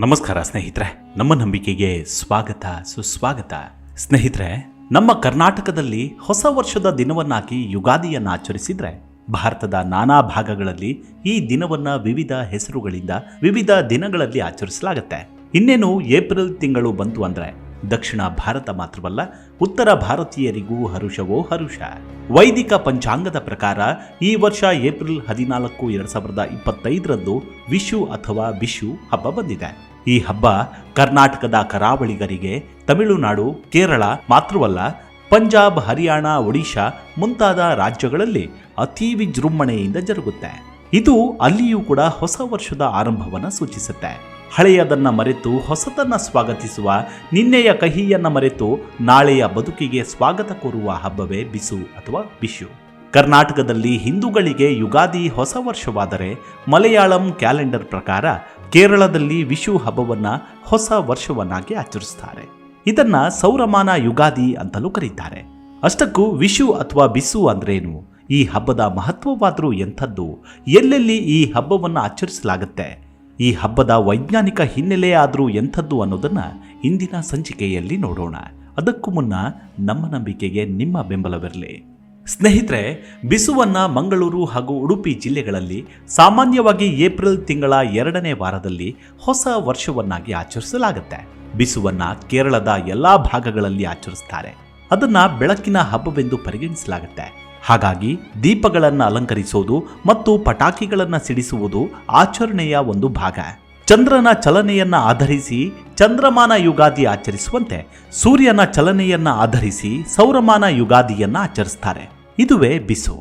ನಮಸ್ಕಾರ ಸ್ನೇಹಿತರೆ, ನಮ್ಮ ನಂಬಿಕೆಗೆ ಸ್ವಾಗತ, ಸುಸ್ವಾಗತ. ಸ್ನೇಹಿತರೆ, ನಮ್ಮ ಕರ್ನಾಟಕದಲ್ಲಿ ಹೊಸ ವರ್ಷದ ದಿನವನ್ನಾಗಿ ಯುಗಾದಿಯನ್ನು ಆಚರಿಸಿದ್ರೆ ಭಾರತದ ನಾನಾ ಭಾಗಗಳಲ್ಲಿ ಈ ದಿನವನ್ನ ವಿವಿಧ ಹೆಸರುಗಳಿಂದ ವಿವಿಧ ದಿನಗಳಲ್ಲಿ ಆಚರಿಸಲಾಗುತ್ತೆ. ಇನ್ನೇನು ಏಪ್ರಿಲ್ ತಿಂಗಳು ಬಂತು ಅಂದ್ರೆ ದಕ್ಷಿಣ ಭಾರತ ಮಾತ್ರವಲ್ಲ, ಉತ್ತರ ಭಾರತೀಯರಿಗೂ ಹರುಷವೋ ಹರುಷ. ವೈದಿಕ ಪಂಚಾಂಗದ ಪ್ರಕಾರ ಈ ವರ್ಷ ಏಪ್ರಿಲ್ ಹದಿನಾಲ್ಕು, ಎರಡು ಸಾವಿರದ ಇಪ್ಪತ್ತೈದರಂದು ವಿಶು ಅಥವಾ ವಿಶು ಹಬ್ಬ ಬಂದಿದೆ. ಈ ಹಬ್ಬ ಕರ್ನಾಟಕದ ಕರಾವಳಿಗರಿಗೆ ತಮಿಳುನಾಡು, ಕೇರಳ ಮಾತ್ರವಲ್ಲ, ಪಂಜಾಬ್, ಹರಿಯಾಣ, ಒಡಿಶಾ ಮುಂತಾದ ರಾಜ್ಯಗಳಲ್ಲಿ ಅತಿ ವಿಜೃಂಭಣೆಯಿಂದ ಜರುಗುತ್ತೆ. ಇದು ಅಲ್ಲಿಯೂ ಕೂಡ ಹೊಸ ವರ್ಷದ ಆರಂಭವನ್ನು ಸೂಚಿಸುತ್ತೆ. ಹಳೆಯದನ್ನ ಮರೆತು ಹೊಸತನ್ನ ಸ್ವಾಗತಿಸುವ, ನಿನ್ನೆಯ ಕಹಿಯನ್ನ ಮರೆತು ನಾಳೆಯ ಬದುಕಿಗೆ ಸ್ವಾಗತ ಕೋರುವ ಹಬ್ಬವೇ ಬಿಸು ಅಥವಾ ಬಿಶು. ಕರ್ನಾಟಕದಲ್ಲಿ ಹಿಂದೂಗಳಿಗೆ ಯುಗಾದಿ ಹೊಸ ವರ್ಷವಾದರೆ ಮಲಯಾಳಂ ಕ್ಯಾಲೆಂಡರ್ ಪ್ರಕಾರ ಕೇರಳದಲ್ಲಿ ವಿಶು ಹಬ್ಬವನ್ನ ಹೊಸ ವರ್ಷವನ್ನಾಗಿ ಆಚರಿಸ್ತಾರೆ. ಇದನ್ನ ಸೌರಮಾನ ಯುಗಾದಿ ಅಂತಲೂ ಕರೀತಾರೆ. ಅಷ್ಟಕ್ಕೂ ವಿಶು ಅಥವಾ ಬಿಸು ಅಂದ್ರೇನು? ಈ ಹಬ್ಬದ ಮಹತ್ವವಾದರೂ ಎಂಥದ್ದು? ಎಲ್ಲೆಲ್ಲಿ ಈ ಹಬ್ಬವನ್ನು ಆಚರಿಸಲಾಗುತ್ತೆ? ಈ ಹಬ್ಬದ ವೈಜ್ಞಾನಿಕ ಹಿನ್ನೆಲೆ ಆದರೂ ಎಂಥದ್ದು ಅನ್ನೋದನ್ನು ಇಂದಿನ ಸಂಚಿಕೆಯಲ್ಲಿ ನೋಡೋಣ. ಅದಕ್ಕೂ ಮುನ್ನ ನಮ್ಮ ನಂಬಿಕೆಗೆ ನಿಮ್ಮ ಬೆಂಬಲವಿರಲಿ. ಸ್ನೇಹಿತರೆ, ಬಿಸುವನ್ನ ಮಂಗಳೂರು ಹಾಗೂ ಉಡುಪಿ ಜಿಲ್ಲೆಗಳಲ್ಲಿ ಸಾಮಾನ್ಯವಾಗಿ ಏಪ್ರಿಲ್ ತಿಂಗಳ ಎರಡನೇ ವಾರದಲ್ಲಿ ಹೊಸ ವರ್ಷವನ್ನಾಗಿ ಆಚರಿಸಲಾಗುತ್ತೆ. ಬಿಸುವನ್ನ ಕೇರಳದ ಎಲ್ಲಾ ಭಾಗಗಳಲ್ಲಿ ಆಚರಿಸ್ತಾರೆ. ಅದನ್ನ ಬೆಳಕಿನ ಹಬ್ಬವೆಂದು ಪರಿಗಣಿಸಲಾಗುತ್ತೆ. ಹಾಗಾಗಿ ದೀಪಗಳನ್ನು ಅಲಂಕರಿಸೋದು ಮತ್ತು ಪಟಾಕಿಗಳನ್ನು ಸಿಡಿಸುವುದು ಆಚರಣೆಯ ಒಂದು ಭಾಗ. ಚಂದ್ರನ ಚಲನೆಯನ್ನ ಆಧರಿಸಿ ಚಂದ್ರಮಾನ ಯುಗಾದಿ ಆಚರಿಸುವಂತೆ ಸೂರ್ಯನ ಚಲನೆಯನ್ನ ಆಧರಿಸಿ ಸೌರಮಾನ ಯುಗಾದಿಯನ್ನ ಆಚರಿಸ್ತಾರೆ. ಇದುವೇ ಬಿಸು.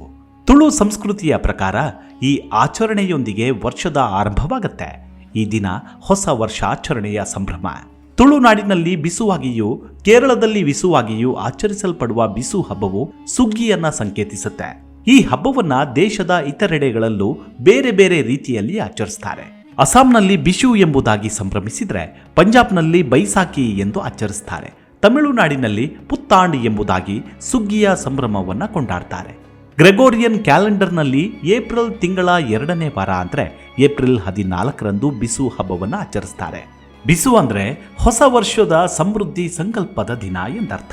ತುಳು ಸಂಸ್ಕೃತಿಯ ಪ್ರಕಾರ ಈ ಆಚರಣೆಯೊಂದಿಗೆ ವರ್ಷದ ಆರಂಭವಾಗುತ್ತೆ. ಈ ದಿನ ಹೊಸ ವರ್ಷ ಆಚರಣೆಯ ಸಂಭ್ರಮ ತುಳುನಾಡಿನಲ್ಲಿ ಬಿಸುವಾಗಿಯೂ, ಕೇರಳದಲ್ಲಿ ವಿಸುವಾಗಿಯೂ ಆಚರಿಸಲ್ಪಡುವ ಬಿಸು ಹಬ್ಬವು ಸುಗ್ಗಿಯನ್ನ ಸಂಕೇತಿಸುತ್ತೆ. ಈ ಹಬ್ಬವನ್ನ ದೇಶದ ಇತರೆಡೆಗಳಲ್ಲೂ ಬೇರೆ ಬೇರೆ ರೀತಿಯಲ್ಲಿ ಆಚರಿಸ್ತಾರೆ. ಅಸ್ಸಾಂನಲ್ಲಿ ಬಿಶು ಎಂಬುದಾಗಿ ಸಂಭ್ರಮಿಸಿದ್ರೆ, ಪಂಜಾಬ್ನಲ್ಲಿ ಬೈಸಾಕಿ ಎಂದು ಆಚರಿಸ್ತಾರೆ. ತಮಿಳುನಾಡಿನಲ್ಲಿ ಪುತ್ತಾಂಡಿ ಎಂಬುದಾಗಿ ಸುಗ್ಗಿಯ ಸಂಭ್ರಮವನ್ನ ಕೊಂಡಾಡ್ತಾರೆ. ಗ್ರೆಗೋರಿಯನ್ ಕ್ಯಾಲೆಂಡರ್ನಲ್ಲಿ ಏಪ್ರಿಲ್ ತಿಂಗಳ ಎರಡನೇ ವಾರ ಅಂದರೆ ಏಪ್ರಿಲ್ ಹದಿನಾಲ್ಕರಂದು ಬಿಸು ಹಬ್ಬವನ್ನು ಆಚರಿಸ್ತಾರೆ. ಬಿಸು ಅಂದ್ರೆ ಹೊಸ ವರ್ಷದ ಸಮೃದ್ಧಿ ಸಂಕಲ್ಪದ ದಿನ ಎಂದರ್ಥ.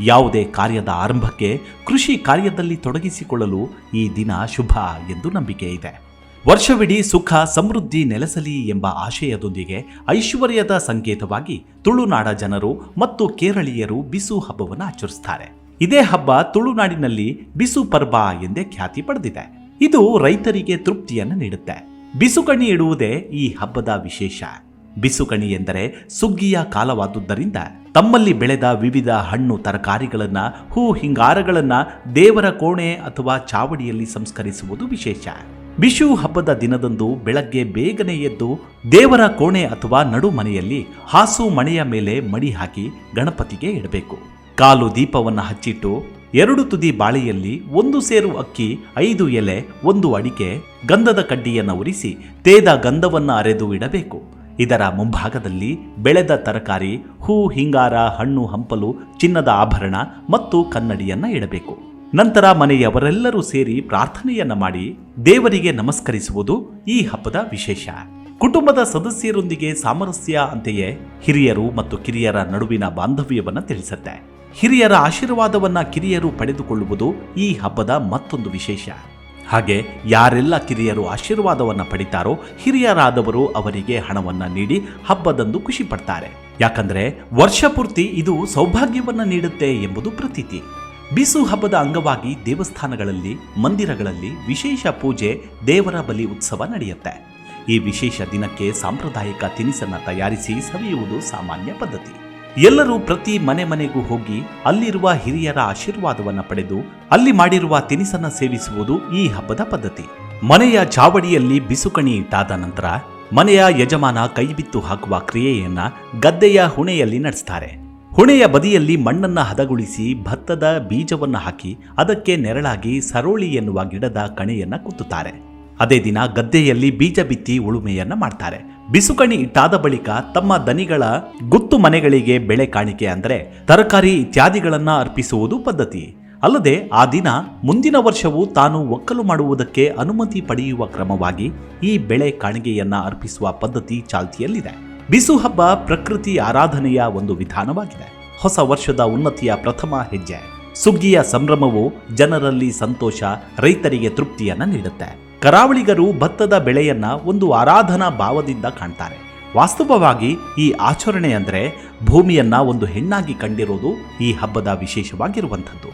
ಯಾವುದೇ ಕಾರ್ಯದ ಆರಂಭಕ್ಕೆ ಕೃಷಿ ಕಾರ್ಯದಲ್ಲಿ ತೊಡಗಿಸಿಕೊಳ್ಳಲು ಈ ದಿನ ಶುಭ ಎಂದು ನಂಬಿಕೆ ಇದೆ. ವರ್ಷವಿಡೀ ಸುಖ ಸಮೃದ್ಧಿ ನೆಲೆಸಲಿ ಎಂಬ ಆಶಯದೊಂದಿಗೆ ಐಶ್ವರ್ಯದ ಸಂಕೇತವಾಗಿ ತುಳುನಾಡ ಜನರು ಮತ್ತು ಕೇರಳೀಯರು ಬಿಸು ಹಬ್ಬವನ್ನು ಆಚರಿಸ್ತಾರೆ ಇದೇ ಹಬ್ಬ ತುಳುನಾಡಿನಲ್ಲಿ ಬಿಸು ಪರ್ವ ಎಂದೇ ಖ್ಯಾತಿ ಪಡೆದಿದೆ. ಇದು ರೈತರಿಗೆ ತೃಪ್ತಿಯನ್ನು ನೀಡುತ್ತೆ. ಬಿಸುಕಣಿ ಇಡುವುದೇ ಈ ಹಬ್ಬದ ವಿಶೇಷ. ಬಿಸುಕಣಿ ಎಂದರೆ ಸುಗ್ಗಿಯ ಕಾಲವಾದುದರಿಂದ ತಮ್ಮಲ್ಲಿ ಬೆಳೆದ ವಿವಿಧ ಹಣ್ಣು ತರಕಾರಿಗಳನ್ನ, ಹೂ ಹಿಂಗಾರಗಳನ್ನ ದೇವರ ಕೋಣೆ ಅಥವಾ ಚಾವಡಿಯಲ್ಲಿ ಸಂಸ್ಕರಿಸುವುದು ವಿಶೇಷ. ಬಿಶು ಹಬ್ಬದ ದಿನದಂದು ಬೆಳಗ್ಗೆ ಬೇಗನೆ ಎದ್ದು ದೇವರ ಕೋಣೆ ಅಥವಾ ನಡು ಮನೆಯಲ್ಲಿ ಹಾಸು ಮಣೆಯ ಮೇಲೆ ಮಡಿ ಹಾಕಿ ಗಣಪತಿಗೆ ಇಡಬೇಕು. ಕಾಲು ದೀಪವನ್ನು ಹಚ್ಚಿಟ್ಟು ಎರಡು ತುದಿ ಬಾಳೆಯಲ್ಲಿ ಒಂದು ಸೇರು ಅಕ್ಕಿ, ಐದು ಎಲೆ, ಒಂದು ಅಡಿಕೆ, ಗಂಧದ ಕಡ್ಡಿಯನ್ನು ಉರಿಸಿ ತೇದ ಗಂಧವನ್ನು ಅರೆದು ಇಡಬೇಕು. ಇದರ ಮುಂಭಾಗದಲ್ಲಿ ಬೆಳೆದ ತರಕಾರಿ, ಹೂ, ಹಿಂಗಾರ, ಹಣ್ಣು, ಹಂಪಲು, ಚಿನ್ನದ ಆಭರಣ ಮತ್ತು ಕನ್ನಡಿಯನ್ನು ಇಡಬೇಕು. ನಂತರ ಮನೆಯವರೆಲ್ಲರೂ ಸೇರಿ ಪ್ರಾರ್ಥನೆಯನ್ನ ಮಾಡಿ ದೇವರಿಗೆ ನಮಸ್ಕರಿಸುವುದು ಈ ಹಬ್ಬದ ವಿಶೇಷ. ಕುಟುಂಬದ ಸದಸ್ಯರೊಂದಿಗೆ ಸಾಮರಸ್ಯ ಅಂತೆಯೇ ಹಿರಿಯರು ಮತ್ತು ಕಿರಿಯರ ನಡುವಿನ ಬಾಂಧವ್ಯವನ್ನು ತಿಳಿಸುತ್ತೆ. ಹಿರಿಯರ ಆಶೀರ್ವಾದವನ್ನ ಕಿರಿಯರು ಪಡೆದುಕೊಳ್ಳುವುದು ಈ ಹಬ್ಬದ ಮತ್ತೊಂದು ವಿಶೇಷ. ಹಾಗೆ ಯಾರೆಲ್ಲ ಕಿರಿಯರು ಆಶೀರ್ವಾದವನ್ನ ಪಡಿತಾರೋ ಹಿರಿಯರಾದವರು ಅವರಿಗೆ ಹಣವನ್ನ ನೀಡಿ ಹಬ್ಬದಂದು ಖುಷಿ ಪಡ್ತಾರೆ ಯಾಕಂದ್ರೆ ವರ್ಷ ಪೂರ್ತಿ ಇದು ಸೌಭಾಗ್ಯವನ್ನು ನೀಡುತ್ತೆ ಎಂಬುದು ಪ್ರತೀತಿ. ಬಿಸು ಹಬ್ಬದ ಅಂಗವಾಗಿ ದೇವಸ್ಥಾನಗಳಲ್ಲಿ, ಮಂದಿರಗಳಲ್ಲಿ ವಿಶೇಷ ಪೂಜೆ, ದೇವರ ಬಲಿ ಉತ್ಸವ ನಡೆಯುತ್ತೆ. ಈ ವಿಶೇಷ ದಿನಕ್ಕೆ ಸಾಂಪ್ರದಾಯಿಕ ತಿನಿಸನ್ನ ತಯಾರಿಸಿ ಸವಿಯುವುದು ಸಾಮಾನ್ಯ ಪದ್ಧತಿ. ಎಲ್ಲರೂ ಪ್ರತಿ ಮನೆ ಮನೆಗೂ ಹೋಗಿ ಅಲ್ಲಿರುವ ಹಿರಿಯರ ಆಶೀರ್ವಾದವನ್ನ ಪಡೆದು ಅಲ್ಲಿ ಮಾಡಿರುವ ತಿನಿಸನ್ನ ಸೇವಿಸುವುದು ಈ ಹಬ್ಬದ ಪದ್ಧತಿ. ಮನೆಯ ಚಾವಡಿಯಲ್ಲಿ ಬಿಸುಕಣಿ ಇಟ್ಟಾದ ನಂತರ ಮನೆಯ ಯಜಮಾನ ಕೈಬಿತ್ತು ಹಾಕುವ ಕ್ರಿಯೆಯನ್ನ ಗದ್ದೆಯ ಹುಣೆಯಲ್ಲಿ ನಡೆಸ್ತಾರೆ. ಹುಣೆಯ ಬದಿಯಲ್ಲಿ ಮಣ್ಣನ್ನು ಹದಗೊಳಿಸಿ ಭತ್ತದ ಬೀಜವನ್ನು ಹಾಕಿ ಅದಕ್ಕೆ ನೆರಳಾಗಿ ಸರೋಳಿ ಎನ್ನುವ ಗಿಡದ ಕಣೆಯನ್ನ ಕುತ್ತುತ್ತಾರೆ. ಅದೇ ದಿನ ಗದ್ದೆಯಲ್ಲಿ ಬೀಜ ಬಿತ್ತಿ ಉಳುಮೆಯನ್ನು ಮಾಡ್ತಾರೆ. ಬಿಸುಕಣಿ ಇಟ್ಟಾದ ಬಳಿಕ ತಮ್ಮ ದನಿಗಳ ಗುತ್ತು ಮನೆಗಳಿಗೆ ಬೆಳೆ ಕಾಣಿಕೆ ಅಂದರೆ ತರಕಾರಿ ಇತ್ಯಾದಿಗಳನ್ನು ಅರ್ಪಿಸುವುದು ಪದ್ಧತಿ. ಅಲ್ಲದೆ ಆ ದಿನ ಮುಂದಿನ ವರ್ಷವೂ ತಾನು ಒಕ್ಕಲು ಮಾಡುವುದಕ್ಕೆ ಅನುಮತಿ ಪಡೆಯುವ ಕ್ರಮವಾಗಿ ಈ ಬೆಳೆ ಕಾಣಿಕೆಯನ್ನ ಅರ್ಪಿಸುವ ಪದ್ಧತಿ ಚಾಲ್ತಿಯಲ್ಲಿದೆ. ಬಿಸು ಹಬ್ಬ ಪ್ರಕೃತಿ ಆರಾಧನೆಯ ಒಂದು ವಿಧಾನವಾಗಿದೆ. ಹೊಸ ವರ್ಷದ ಉನ್ನತಿಯ ಪ್ರಥಮ ಹೆಜ್ಜೆ. ಸುಗ್ಗಿಯ ಸಂಭ್ರಮವು ಜನರಲ್ಲಿ ಸಂತೋಷ, ರೈತರಿಗೆ ತೃಪ್ತಿಯನ್ನು ನೀಡುತ್ತೆ. ಕರಾವಳಿಗರು ಭತ್ತದ ಬೆಳೆಯನ್ನ ಒಂದು ಆರಾಧನಾ ಭಾವದಿಂದ ಕಾಣ್ತಾರೆ. ವಾಸ್ತವವಾಗಿ ಈ ಆಚರಣೆ ಅಂದರೆ ಭೂಮಿಯನ್ನ ಒಂದು ಹೆಣ್ಣಾಗಿ ಕಂಡಿರೋದು ಈ ಹಬ್ಬದ ವಿಶೇಷವಾಗಿರುವಂಥದ್ದು.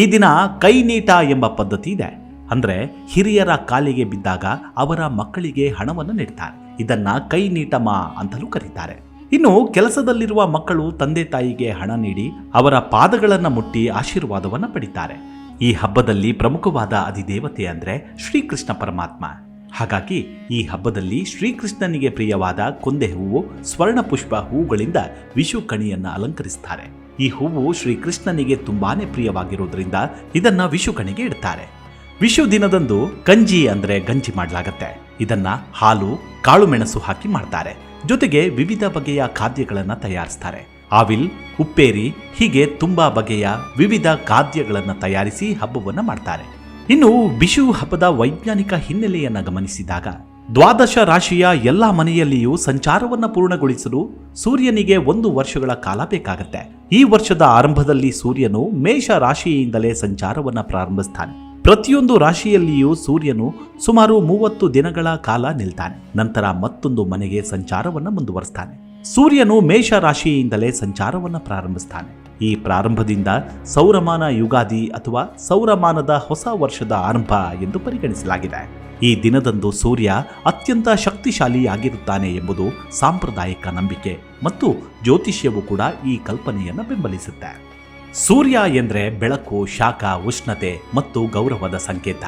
ಈ ದಿನ ಕೈ ನೀಟ ಎಂಬ ಪದ್ಧತಿ ಇದೆ. ಅಂದ್ರೆ ಹಿರಿಯರ ಕಾಲಿಗೆ ಬಿದ್ದಾಗ ಅವರ ಮಕ್ಕಳಿಗೆ ಹಣವನ್ನು ನೀಡ್ತಾರೆ. ಇದನ್ನ ಕೈ ನೀಟಮ ಅಂತಲೂ ಕರೀತಾರೆ. ಇನ್ನು ಕೆಲಸದಲ್ಲಿರುವ ಮಕ್ಕಳು ತಂದೆ ತಾಯಿಗೆ ಹಣ ನೀಡಿ ಅವರ ಪಾದಗಳನ್ನು ಮುಟ್ಟಿ ಆಶೀರ್ವಾದವನ್ನ ಪಡಿತಾರೆ. ಈ ಹಬ್ಬದಲ್ಲಿ ಪ್ರಮುಖವಾದ ಅಧಿದೇವತೆ ಅಂದ್ರೆ ಶ್ರೀಕೃಷ್ಣ ಪರಮಾತ್ಮ. ಹಾಗಾಗಿ ಈ ಹಬ್ಬದಲ್ಲಿ ಶ್ರೀಕೃಷ್ಣನಿಗೆ ಪ್ರಿಯವಾದ ಕೊಂದೆ ಹೂವು, ಸ್ವರ್ಣ ಪುಷ್ಪ ಹೂಗಳಿಂದ ವಿಷು ಕಣಿಯನ್ನ ಅಲಂಕರಿಸ್ತಾರೆ. ಈ ಹೂವು ಶ್ರೀಕೃಷ್ಣನಿಗೆ ತುಂಬಾನೇ ಪ್ರಿಯವಾಗಿರುವುದರಿಂದ ಇದನ್ನ ವಿಷು ಕಣಿಗೆ ಇಡ್ತಾರೆ. ವಿಷು ದಿನದಂದು ಗಂಜಿ ಅಂದ್ರೆ ಗಂಜಿ ಮಾಡಲಾಗತ್ತೆ. ಇದನ್ನ ಹಾಲು, ಕಾಳು ಮೆಣಸು ಹಾಕಿ ಮಾಡ್ತಾರೆ. ಜೊತೆಗೆ ವಿವಿಧ ಬಗೆಯ ಖಾದ್ಯಗಳನ್ನ ತಯಾರಿಸ್ತಾರೆ. ಆವಿಲ್ ಉಪ್ಪೇರಿ ಹೀಗೆ ತುಂಬಾ ಬಗೆಯ ವಿವಿಧ ಖಾದ್ಯಗಳನ್ನ ತಯಾರಿಸಿ ಹಬ್ಬವನ್ನ ಮಾಡ್ತಾರೆ. ಇನ್ನು ಬಿಶು ಹಬ್ಬದ ವೈಜ್ಞಾನಿಕ ಹಿನ್ನೆಲೆಯನ್ನ ಗಮನಿಸಿದಾಗ, ದ್ವಾದಶ ರಾಶಿಯ ಎಲ್ಲ ಮನೆಯಲ್ಲಿಯೂ ಸಂಚಾರವನ್ನ ಪೂರ್ಣಗೊಳಿಸಲು ಸೂರ್ಯನಿಗೆ ಒಂದು ವರ್ಷಗಳ ಕಾಲ ಬೇಕಾಗುತ್ತೆ. ಈ ವರ್ಷದ ಆರಂಭದಲ್ಲಿ ಸೂರ್ಯನು ಮೇಷ ರಾಶಿಯಿಂದಲೇ ಸಂಚಾರವನ್ನ ಪ್ರಾರಂಭಿಸ್ತಾನೆ. ಪ್ರತಿಯೊಂದು ರಾಶಿಯಲ್ಲಿಯೂ ಸೂರ್ಯನು ಸುಮಾರು ಮೂವತ್ತು ದಿನಗಳ ಕಾಲ ನಿಲ್ತಾನೆ. ನಂತರ ಮತ್ತೊಂದು ಮನೆಗೆ ಸಂಚಾರವನ್ನು ಮುಂದುವರಿಸ್ತಾನೆ. ಸೂರ್ಯನು ಮೇಷ ರಾಶಿಯಿಂದಲೇ ಸಂಚಾರವನ್ನ ಪ್ರಾರಂಭಿಸ್ತಾನೆ. ಈ ಪ್ರಾರಂಭದಿಂದ ಸೌರಮಾನ ಯುಗಾದಿ ಅಥವಾ ಸೌರಮಾನದ ಹೊಸ ವರ್ಷದ ಆರಂಭ ಎಂದು ಪರಿಗಣಿಸಲಾಗಿದೆ. ಈ ದಿನದಂದು ಸೂರ್ಯ ಅತ್ಯಂತ ಶಕ್ತಿಶಾಲಿಯಾಗಿರುತ್ತಾನೆ ಎಂಬುದು ಸಾಂಪ್ರದಾಯಿಕ ನಂಬಿಕೆ ಮತ್ತು ಜ್ಯೋತಿಷ್ಯವು ಕೂಡ ಈ ಕಲ್ಪನೆಯನ್ನು ಬೆಂಬಲಿಸುತ್ತೆ. ಸೂರ್ಯ ಎಂದರೆ ಬೆಳಕು, ಶಾಖ, ಉಷ್ಣತೆ ಮತ್ತು ಗೌರವದ ಸಂಕೇತ.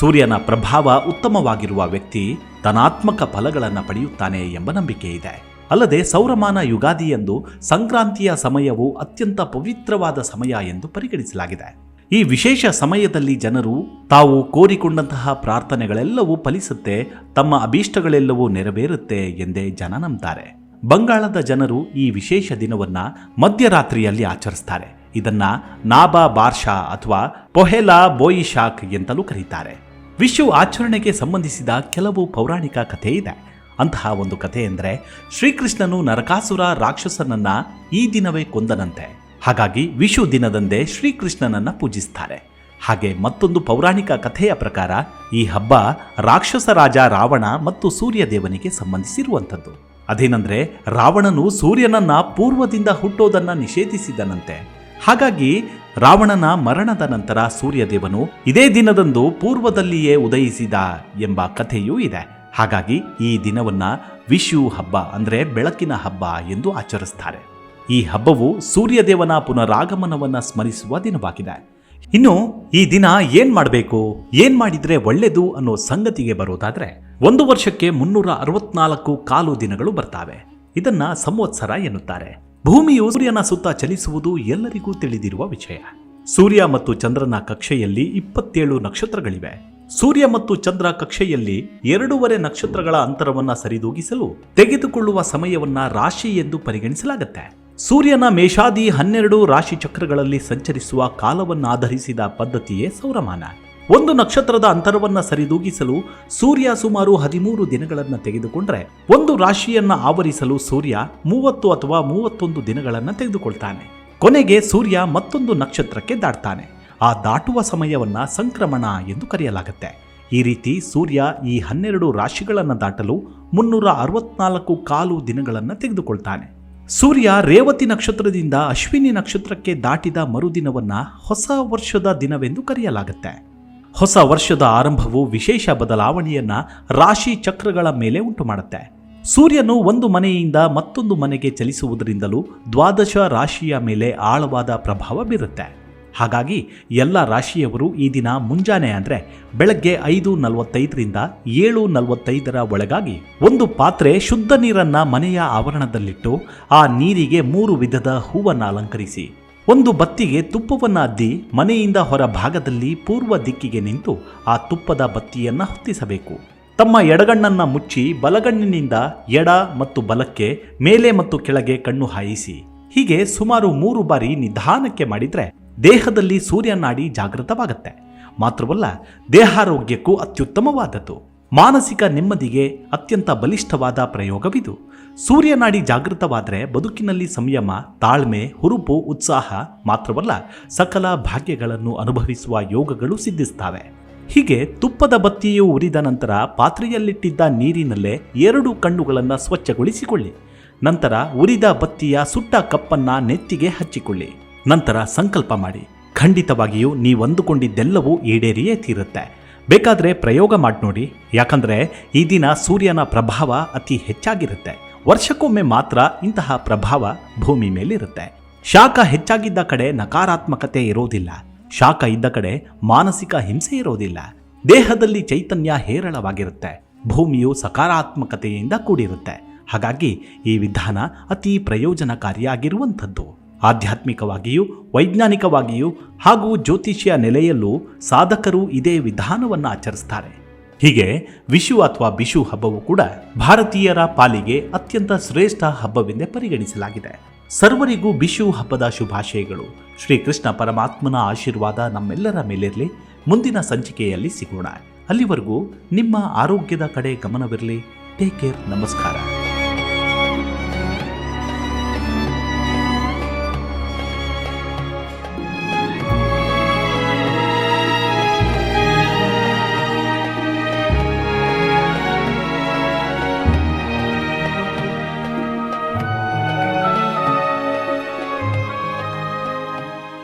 ಸೂರ್ಯನ ಪ್ರಭಾವ ಉತ್ತಮವಾಗಿರುವ ವ್ಯಕ್ತಿ ಧನಾತ್ಮಕ ಫಲಗಳನ್ನು ಪಡೆಯುತ್ತಾನೆ ಎಂಬ ನಂಬಿಕೆ ಇದೆ. ಅಲ್ಲದೆ ಸೌರಮಾನ ಯುಗಾದಿಯಂದು ಸಂಕ್ರಾಂತಿಯ ಸಮಯವು ಅತ್ಯಂತ ಪವಿತ್ರವಾದ ಸಮಯ ಎಂದು ಪರಿಗಣಿಸಲಾಗಿದೆ. ಈ ವಿಶೇಷ ಸಮಯದಲ್ಲಿ ಜನರು ತಾವು ಕೋರಿಕೊಂಡಂತಹ ಪ್ರಾರ್ಥನೆಗಳೆಲ್ಲವೂ ಫಲಿಸುತ್ತೆ, ತಮ್ಮ ಅಭೀಷ್ಟಗಳೆಲ್ಲವೂ ನೆರವೇರುತ್ತೆ ಎಂದೇ ಜನ ನಂಬ್ತಾರೆ. ಬಂಗಾಳದ ಜನರು ಈ ವಿಶೇಷ ದಿನವನ್ನ ಮಧ್ಯರಾತ್ರಿಯಲ್ಲಿ ಆಚರಿಸ್ತಾರೆ. ಇದನ್ನ ನಾಬಾ ಬಾರ್ಷಾ ಅಥವಾ ಪೊಹೆಲಾ ಬೋಯಿಶಾಕ್ ಎಂತಲೂ ಕರೀತಾರೆ. ವಿಶ್ವ ಆಚರಣೆಗೆ ಸಂಬಂಧಿಸಿದ ಕೆಲವು ಪೌರಾಣಿಕ ಕಥೆ ಇದೆ. ಅಂತಹ ಒಂದು ಕಥೆ ಎಂದರೆ ಶ್ರೀಕೃಷ್ಣನು ನರಕಾಸುರ ರಾಕ್ಷಸನನ್ನ ಈ ದಿನವೇ ಕೊಂದನಂತೆ. ಹಾಗಾಗಿ ವಿಷು ದಿನದಂದೇ ಶ್ರೀಕೃಷ್ಣನನ್ನ ಪೂಜಿಸ್ತಾರೆ. ಹಾಗೆ ಮತ್ತೊಂದು ಪೌರಾಣಿಕ ಕಥೆಯ ಪ್ರಕಾರ ಈ ಹಬ್ಬ ರಾಕ್ಷಸ ರಾಜ ರಾವಣ ಮತ್ತು ಸೂರ್ಯ ದೇವನಿಗೆ ಸಂಬಂಧಿಸಿರುವಂಥದ್ದು. ಅದೇನೆಂದರೆ ರಾವಣನು ಸೂರ್ಯನನ್ನ ಪೂರ್ವದಿಂದ ಹುಟ್ಟೋದನ್ನ ನಿಷೇಧಿಸಿದನಂತೆ. ಹಾಗಾಗಿ ರಾವಣನ ಮರಣದ ನಂತರ ಸೂರ್ಯದೇವನು ಇದೇ ದಿನದಂದು ಪೂರ್ವದಲ್ಲಿಯೇ ಉದಯಿಸಿದ ಎಂಬ ಕಥೆಯೂ ಇದೆ. ಹಾಗಾಗಿ ಈ ದಿನವನ್ನ ವಿಷು ಹಬ್ಬ ಅಂದ್ರೆ ಬೆಳಕಿನ ಹಬ್ಬ ಎಂದು ಆಚರಿಸ್ತಾರೆ. ಈ ಹಬ್ಬವು ಸೂರ್ಯದೇವನ ಪುನರಾಗಮನವನ್ನ ಸ್ಮರಿಸುವ ದಿನವಾಗಿದೆ. ಇನ್ನು ಈ ದಿನ ಏನ್ ಮಾಡಬೇಕು? ಏನ್ ಮಾಡಿದ್ರೆ ಒಳ್ಳೆದು ಅನ್ನೋ ಸಂಗತಿಗೆ ಬರೋದಾದ್ರೆ ಒಂದು ವರ್ಷಕ್ಕೆ ಮುನ್ನೂರ ಅರವತ್ನಾಲ್ಕು ಕಾಲು ದಿನಗಳು ಬರ್ತಾವೆ. ಇದನ್ನ ಸಂವತ್ಸರ ಎನ್ನುತ್ತಾರೆ. ಭೂಮಿಯು ಸೂರ್ಯನ ಸುತ್ತ ಚಲಿಸುವುದು ಎಲ್ಲರಿಗೂ ತಿಳಿದಿರುವ ವಿಷಯ. ಸೂರ್ಯ ಮತ್ತು ಚಂದ್ರನ ಕಕ್ಷೆಯಲ್ಲಿ ಇಪ್ಪತ್ತೇಳು ನಕ್ಷತ್ರಗಳಿವೆ. ಸೂರ್ಯ ಮತ್ತು ಚಂದ್ರ ಕಕ್ಷೆಯಲ್ಲಿ ಎರಡೂವರೆ ನಕ್ಷತ್ರಗಳ ಅಂತರವನ್ನ ಸರಿದೂಗಿಸಲು ತೆಗೆದುಕೊಳ್ಳುವ ಸಮಯವನ್ನ ರಾಶಿ ಎಂದು ಪರಿಗಣಿಸಲಾಗುತ್ತೆ. ಸೂರ್ಯನ ಮೇಷಾದಿ ಹನ್ನೆರಡು ರಾಶಿ ಚಕ್ರಗಳಲ್ಲಿ ಸಂಚರಿಸುವ ಕಾಲವನ್ನಾಧರಿಸಿದ ಪದ್ಧತಿಯೇ ಸೌರಮಾನ. ಒಂದು ನಕ್ಷತ್ರದ ಅಂತರವನ್ನ ಸರಿದೂಗಿಸಲು ಸೂರ್ಯ ಸುಮಾರು ಹದಿಮೂರು ದಿನಗಳನ್ನು ತೆಗೆದುಕೊಂಡ್ರೆ ಒಂದು ರಾಶಿಯನ್ನು ಆವರಿಸಲು ಸೂರ್ಯ ಮೂವತ್ತು ಅಥವಾ ಮೂವತ್ತೊಂದು ದಿನಗಳನ್ನು ತೆಗೆದುಕೊಳ್ತಾನೆ. ಕೊನೆಗೆ ಸೂರ್ಯ ಮತ್ತೊಂದು ನಕ್ಷತ್ರಕ್ಕೆ ದಾಟ್ತಾನೆ. ಆ ದಾಟುವ ಸಮಯವನ್ನ ಸಂಕ್ರಮಣ ಎಂದು ಕರೆಯಲಾಗುತ್ತೆ. ಈ ರೀತಿ ಸೂರ್ಯ ಈ ಹನ್ನೆರಡು ರಾಶಿಗಳನ್ನು ದಾಟಲು ಮುನ್ನೂರ ಅರವತ್ನಾಲ್ಕು ಕಾಲು ದಿನಗಳನ್ನು ತೆಗೆದುಕೊಳ್ತಾನೆ. ಸೂರ್ಯ ರೇವತಿ ನಕ್ಷತ್ರದಿಂದ ಅಶ್ವಿನಿ ನಕ್ಷತ್ರಕ್ಕೆ ದಾಟಿದ ಮರುದಿನವನ್ನ ಹೊಸ ವರ್ಷದ ದಿನವೆಂದು ಕರೆಯಲಾಗುತ್ತೆ. ಹೊಸ ವರ್ಷದ ಆರಂಭವು ವಿಶೇಷ ಬದಲಾವಣೆಯನ್ನು ರಾಶಿ ಚಕ್ರಗಳ ಮೇಲೆ ಉಂಟು ಮಾಡುತ್ತೆ ಸೂರ್ಯನು ಒಂದು ಮನೆಯಿಂದ ಮತ್ತೊಂದು ಮನೆಗೆ ಚಲಿಸುವುದರಿಂದಲೂ ದ್ವಾದಶ ರಾಶಿಯ ಮೇಲೆ ಆಳವಾದ ಪ್ರಭಾವ ಬೀರುತ್ತೆ. ಹಾಗಾಗಿ ಎಲ್ಲ ರಾಶಿಯವರು ಈ ದಿನ ಮುಂಜಾನೆ ಅಂದರೆ ಬೆಳಗ್ಗೆ ಐದು ನಲವತ್ತೈದರಿಂದ ಏಳು ನಲವತ್ತೈದರ ಒಳಗಾಗಿ ಒಂದು ಪಾತ್ರೆ ಶುದ್ಧ ನೀರನ್ನು ಮನೆಯ ಆವರಣದಲ್ಲಿಟ್ಟು ಆ ನೀರಿಗೆ ಮೂರು ವಿಧದ ಹೂವನ್ನು ಅಲಂಕರಿಸಿ. ಒಂದು ಬತ್ತಿಗೆ ತುಪ್ಪವನ್ನು ಅದ್ದಿ ಮನೆಯಿಂದ ಹೊರ ಭಾಗದಲ್ಲಿ ಪೂರ್ವ ದಿಕ್ಕಿಗೆ ನಿಂತು ಆ ತುಪ್ಪದ ಬತ್ತಿಯನ್ನ ಹೊತ್ತಿಸಬೇಕು. ತಮ್ಮ ಎಡಗಣ್ಣನ್ನ ಮುಚ್ಚಿ ಬಲಗಣ್ಣಿನಿಂದ ಎಡ ಮತ್ತು ಬಲಕ್ಕೆ, ಮೇಲೆ ಮತ್ತು ಕೆಳಗೆ ಕಣ್ಣು ಹಾಯಿಸಿ. ಹೀಗೆ ಸುಮಾರು ಮೂರು ಬಾರಿ ನಿಧಾನಕ್ಕೆ ಮಾಡಿದರೆ ದೇಹದಲ್ಲಿ ಸೂರ್ಯನಾಡಿ ಜಾಗೃತವಾಗುತ್ತೆ. ಮಾತ್ರವಲ್ಲ, ದೇಹಾರೋಗ್ಯಕ್ಕೂ ಅತ್ಯುತ್ತಮವಾದದ್ದು. ಮಾನಸಿಕ ನೆಮ್ಮದಿಗೆ ಅತ್ಯಂತ ಬಲಿಷ್ಠವಾದ ಪ್ರಯೋಗವಿದು. ಸೂರ್ಯನಾಡಿ ಜಾಗೃತವಾದರೆ ಬದುಕಿನಲ್ಲಿ ಸಂಯಮ, ತಾಳ್ಮೆ, ಹುರುಪು, ಉತ್ಸಾಹ ಮಾತ್ರವಲ್ಲ ಸಕಲ ಭಾಗ್ಯಗಳನ್ನು ಅನುಭವಿಸುವ ಯೋಗಗಳು ಸಿದ್ಧಿಸ್ತವೆ. ಹೀಗೆ ತುಪ್ಪದ ಬತ್ತಿಯು ಉರಿದ ನಂತರ ಪಾತ್ರೆಯಲ್ಲಿಟ್ಟಿದ್ದ ನೀರಿನಲ್ಲೇ ಎರಡು ಕಣ್ಣುಗಳನ್ನು ಸ್ವಚ್ಛಗೊಳಿಸಿಕೊಳ್ಳಿ. ನಂತರ ಉರಿದ ಬತ್ತಿಯ ಸುಟ್ಟ ಕಪ್ಪನ್ನ ನೆತ್ತಿಗೆ ಹಚ್ಚಿಕೊಳ್ಳಿ. ನಂತರ ಸಂಕಲ್ಪ ಮಾಡಿ. ಖಂಡಿತವಾಗಿಯೂ ನೀವಂದುಕೊಂಡಿದ್ದೆಲ್ಲವೂ ಈಡೇರಿಯೇ ತೀರುತ್ತೆ. ಬೇಕಾದರೆ ಪ್ರಯೋಗ ಮಾಡಿ ನೋಡಿ ಯಾಕಂದರೆ ಈ ದಿನ ಸೂರ್ಯನ ಪ್ರಭಾವ ಅತಿ ಹೆಚ್ಚಾಗಿರುತ್ತೆ. ವರ್ಷಕ್ಕೊಮ್ಮೆ ಮಾತ್ರ ಇಂತಹ ಪ್ರಭಾವ ಭೂಮಿ ಮೇಲಿರುತ್ತೆ. ಶಾಖ ಹೆಚ್ಚಾಗಿದ್ದ ಕಡೆ ನಕಾರಾತ್ಮಕತೆ ಇರೋದಿಲ್ಲ. ಶಾಖ ಇದ್ದ ಕಡೆ ಮಾನಸಿಕ ಹಿಂಸೆ ಇರೋದಿಲ್ಲ. ದೇಹದಲ್ಲಿ ಚೈತನ್ಯ ಹೇರಳವಾಗಿರುತ್ತೆ. ಭೂಮಿಯು ಸಕಾರಾತ್ಮಕತೆಯಿಂದ ಕೂಡಿರುತ್ತೆ. ಹಾಗಾಗಿ ಈ ವಿಧಾನ ಅತಿ ಪ್ರಯೋಜನಕಾರಿಯಾಗಿರುವಂಥದ್ದು. ಆಧ್ಯಾತ್ಮಿಕವಾಗಿಯೂ, ವೈಜ್ಞಾನಿಕವಾಗಿಯೂ ಹಾಗೂ ಜ್ಯೋತಿಷ್ಯ ನೆಲೆಯಲ್ಲೂ ಸಾಧಕರು ಇದೇ ವಿಧಾನವನ್ನು ಆಚರಿಸ್ತಾರೆ. ಹೀಗೆ ವಿಶು ಅಥವಾ ಬಿಶು ಹಬ್ಬವು ಕೂಡ ಭಾರತೀಯರ ಪಾಲಿಗೆ ಅತ್ಯಂತ ಶ್ರೇಷ್ಠ ಹಬ್ಬವೆಂದೇ ಪರಿಗಣಿಸಲಾಗಿದೆ. ಸರ್ವರಿಗೂ ಬಿಶು ಹಬ್ಬದ ಶುಭಾಶಯಗಳು. ಶ್ರೀಕೃಷ್ಣ ಪರಮಾತ್ಮನ ಆಶೀರ್ವಾದ ನಮ್ಮೆಲ್ಲರ ಮೇಲಿರಲಿ. ಮುಂದಿನ ಸಂಚಿಕೆಯಲ್ಲಿ ಸಿಗೋಣ. ಅಲ್ಲಿವರೆಗೂ ನಿಮ್ಮ ಆರೋಗ್ಯದ ಕಡೆ ಗಮನವಿರಲಿ. ಟೇಕ್ ಕೇರ್ ನಮಸ್ಕಾರ.